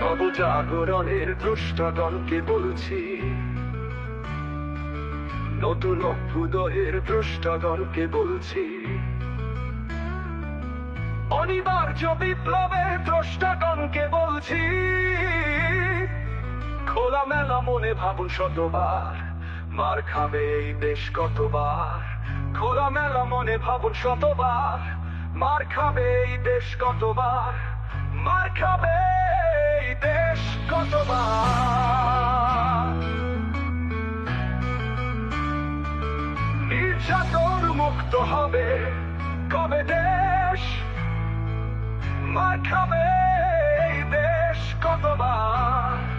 নবজাগরণের দ্রষ্টাগণকে বলছি। নতুন অভ্যুদয়ের দ্রষ্টাগণকে বলছি। অনিবার্য বিপ্লবের দ্রষ্টাগণকে বলছি। খোলামেলা মনে ভাবুন শতবার। মার খাবে এই দেশ কতবার? খোলামেলা মনে ভাবুন শতবার। মার খাবে এই দেশ কতবার? মার খাবে এই দেশ কতবার? নির্যাতন মুক্ত হবে কবে দেশ? মার খাবে এই দেশ কতবার?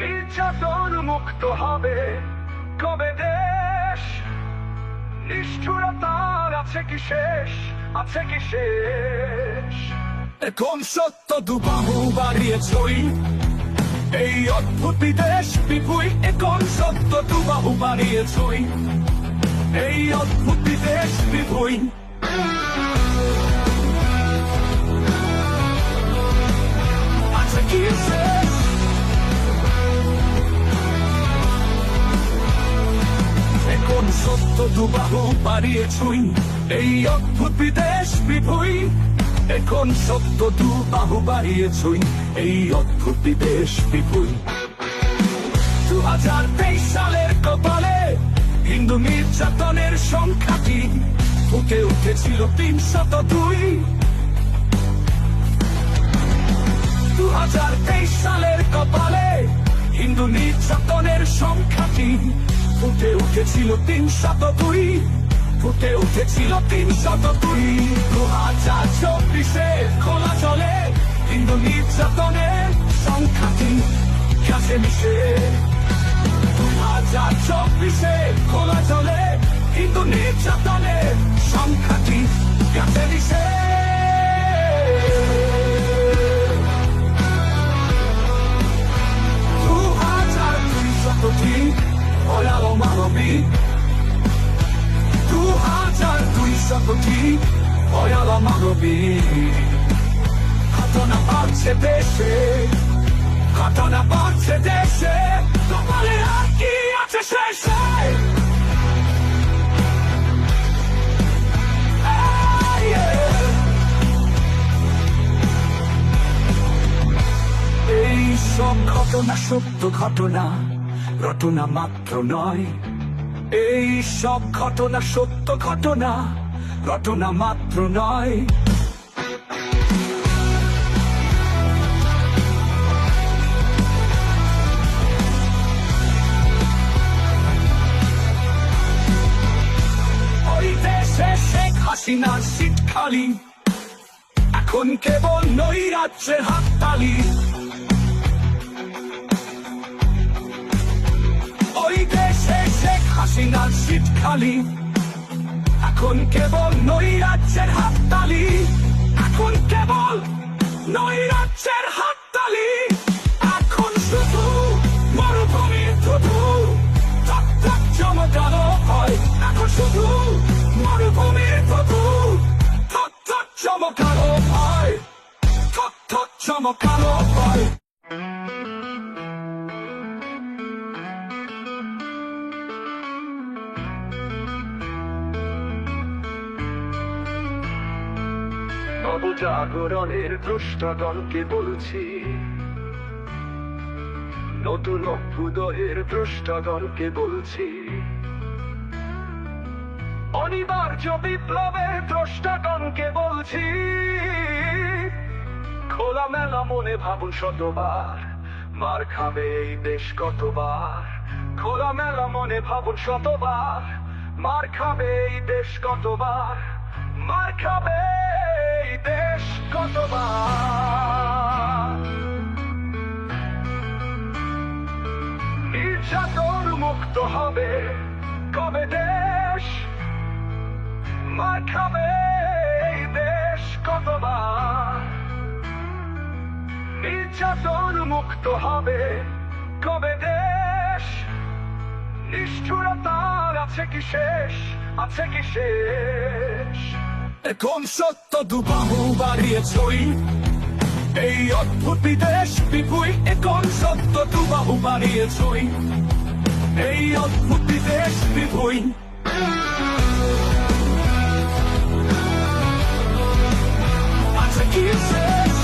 নির্যাতন মুক্ত হবে। কবে দেশ? নিষ্ঠুরতার আছে কি শেষ? আছে কি শেষ? এখন সত্য দুবাহু বাড়িয়েছই। এই অদ্ভুত বিদেশ বিপুই এখন সত্য দুবাহু বাড়িয়েছই। এই অদ্ভুত বিদেশ বিপুই আছে কি শেষ দুবাহু বাড়িয়েছুই। এই অদ্ভুত বিদেশ বিভুই। এখন সত্য দুবাহু বাড়িয়েছুই। এই অদ্ভুত বিদেশ বিভুই। দু হাজার তেইশ সালের কপালে হিন্দু নির্যাতনের সংখ্যাটি ফুটে উঠেছিল তিনশত দুই। দু হাজার তেইশ সালের কপালে হিন্দু নির্যাতনের সংখ্যাটি ফুটে উঠেছিল তিনশত দুই, ফুটে উঠেছিল তিনশত দুই। দু হাজার চব্বিশে খোলা চলে হিন্দু নির্যাতনের সংখ্যাটি কাছে মিশে। দু হাজার চব্বিশে খোলা চলে হিন্দু নির্যাতনের সংখ্যাটি কাছে মিশে। দু হাজার দুইশতটি ভয়ালো মানবিক দু হাজার দুইশতটি ভয়ালো মানবিক ঘটনা বাড়ছে দেশে, ঘটনা বাড়ছে দেশে। তোমারে আর কি আছে শেষে। এই সব ঘটনা, সত্য ঘটনা রটনা মাত্র নয়। এই সব ঘটনা সত্য ঘটনা রটনা মাত্র নয়। হাসিনার খালি এখন কেবল নই হাততালি। হাসিনার সিট এখন কেবল নই রাজ্যের হাততালি। এখন কেবল নই রাজ্যের হাততালি। এখন শুধু মরুভূমির থুতু টক টক চমকানো হয়। এখন শুধু মরুভূমির থুতু থক থক চমকানো হয়। থক থক চমকানো হয়। নবজাগরণের দ্রষ্টাগণকে বলছি। নতুন অভ্যুদয়ের দ্রষ্টাগণকে বলছি। অনিবার্য বিপ্লবের দ্রষ্টাগণকে বলছি। খোলামেলা মনে ভাবুন শতবার, মার খাবে এই দেশ কতবার। খোলামেলা মনে ভাবুন শতবার, মার খাবে এই দেশ কতবার, মার খাবে এই দেশ কতবার? নির্যাতন মুক্ত হবে কবে দেশ? মার খাবে দেশ কতবার? নির্যাতন মুক্ত হবে কবে দেশ? নিষ্ঠুরতার আছে কি শেষ? আছে কি শেষ? এখন সত্য দুবাহু বাড়িয়েছই এই অদ্ভুত বিদেশ বিপুই এখন সত্য দুবাহু বাড়িয়েছই এই অদ্ভুত বিদেশ বিপুই আছে কি শেষ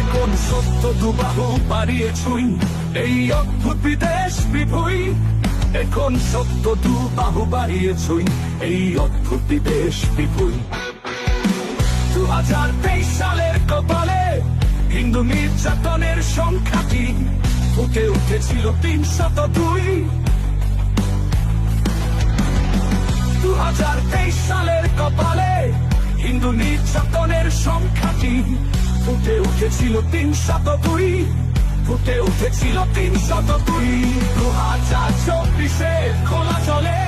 এখন সত্য দুবাহু বাড়িয়েছুই এই অদ্ভুত বিদেশ বিভুই এখন সত্য দুবাহু বাড়িয়েছুই, এই অদ্ভুত বিদেশ বিপুল। দু হাজার তেইশ সালের কপালে হিন্দু নির্যাতনের সংখ্যাটি ফুটে উঠেছিল তিনশত দুই। দু হাজার তেইশ সালের কপালে হিন্দু নির্যাতনের সংখ্যাটি ফুটে উঠেছিল তিনশত দুই। ফুটে উঠেছিল তিনশত দুই দু হাজার চব্বিশে খোলা চলে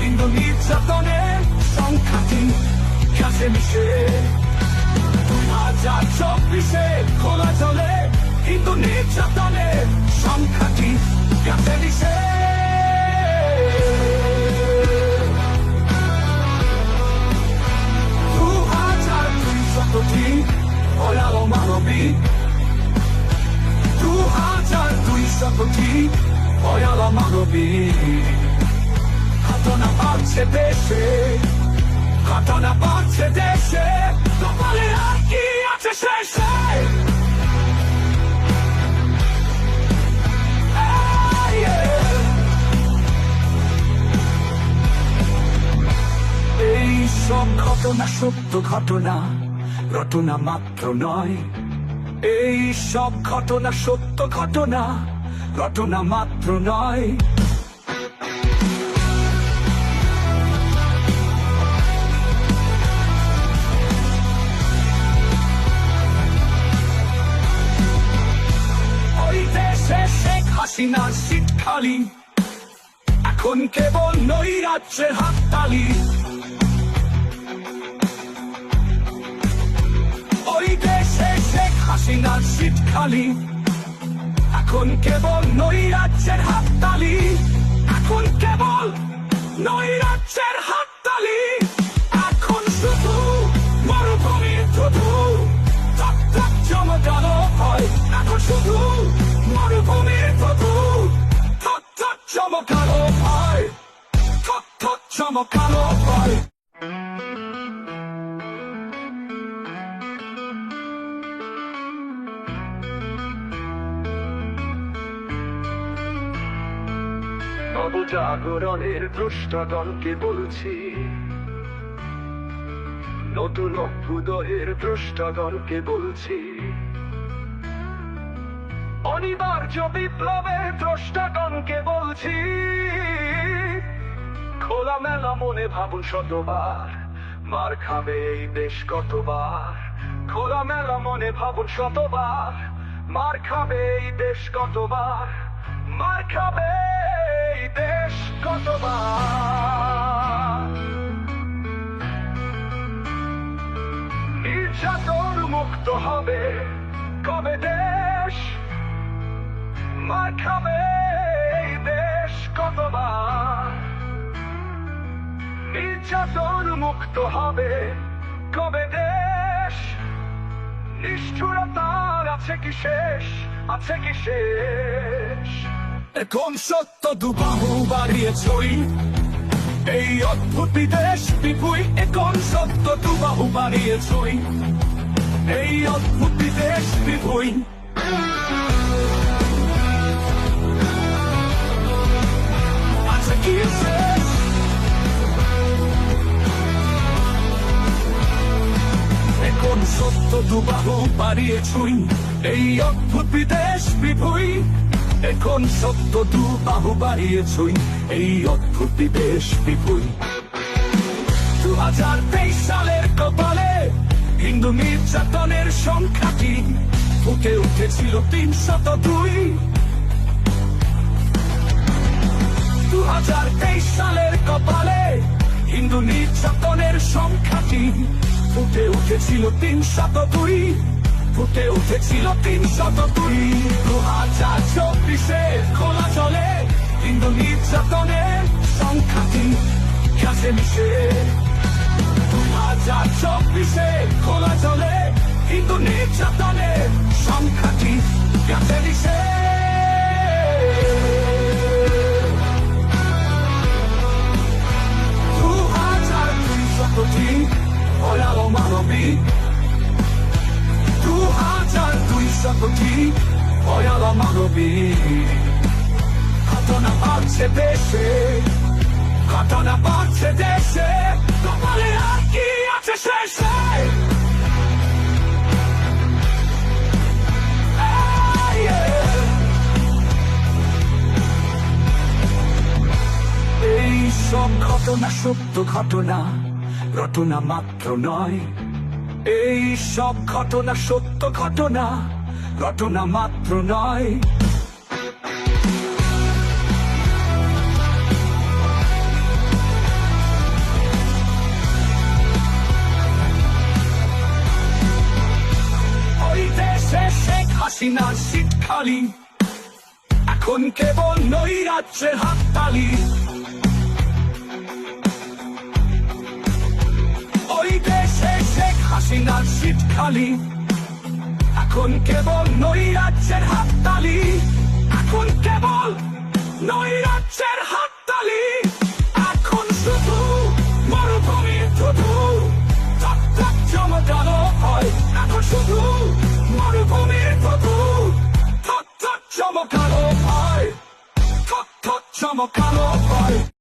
হিন্দু নির্যাতনের সংখ্যাটি কাছে মিশে। দু হাজার চব্বিশে খোলা চলে হিন্দু নির্যাতনের সংখ্যাটি কাছে মিশে। ঘটনা বাড়ছে দেশে কপালে আর কি আছে এই, সব ঘটনা সত্য ঘটনা ঘটনা মাত্র নয়। এই সব ঘটনা সত্য ঘটনা ঘটনা মাত্র নয়। দেশে শেখ হাসিনার এখন কেবল নই রাজ্যের হাততালি। ওই দেশে শেখ হাসিনার সিট খালি এখন কেবল নই রাজ্যের হাততালি। এখন কেবল নই রাজ্যের হাততালি চমকানো হয় টক টক চমকানো হয় নবজাগরণের দ্রষ্টগণকে বলছি। নতুন অভ্যুদয়ের দ্রষ্টগণকে বলছি। অনিবার্য বিপ্লবের দ্রষ্টগণকে বলছি খোলামেলা মনে ভাবুন শতবার, মার খাবে এই দেশ কতবার? খোলামেলা মনে ভাবুন শতবার, মার খাবে এই দেশ কতবার? মার খাবে এই দেশ কতবার? নির্যাতন মুক্ত হবে কবে দেশ? মার খাবে দেশ কতবার? নির্যাতন মুক্ত হবে কবে দেশ? নিষ্ঠুরতার আছে কি শেষ? আছে কি শেষ? এখন সত্য দুবাহু বাড়িয়েছই এই অদ্ভুত বিদেশ বিপুই এখন সত্য দুবাহু বাড়িয়েছই এই অদ্ভুত বিদেশ বিপুই। সত্য দুবাহু বাড়িয়েছুই এই অদ্ভুত বিদেশ বিভুই, এখন সত্য দুবাহু বাড়িয়েছুই এই অদ্ভুত বিদেশ বিভুই। দু হাজার তেইশ সালের কপালে হিন্দু নির্যাতনের সংখ্যাটি ফুটে উঠেছিল তিনশত দুই। দু হাজার তেইশ সালের কপালে হিন্দু নির্যাতনের সংখ্যাটি ফুটে উঠেছিল তিনশত দুই। ফুটে উঠেছিল তিনশত দুই। দু হাজার চব্বিশে খোলা চলে কিন্তু নির্যাতনের সংখ্যাটি কাছে মিশে। দু হাজার চব্বিশে খোলা চলে কিন্তু নির্যাতনের সংখ্যাটি কাছে মিশে। সব ঘটনা, সত্য ঘটনা ঘটনা মাত্র নয়। এই সব ঘটনা, সত্য ঘটনা ঘটনা মাত্র নয়। ওই শেখ হাসিনার শীত খালি এখন কেবল নই রাজ্যের হাততালি। হাসিনার শীত খালি এখন কেবল নই রাজ্যের হাততালি। এখন কেবল নই রাজ্যের হাততালি। এখন শুধু মরুভূমির ধুধু। টক হয়। এখন শুধু মরুভূমির ধুধু। ঠক ঠক চমকানো হয়। ঠক ঠক চমকানো হয়।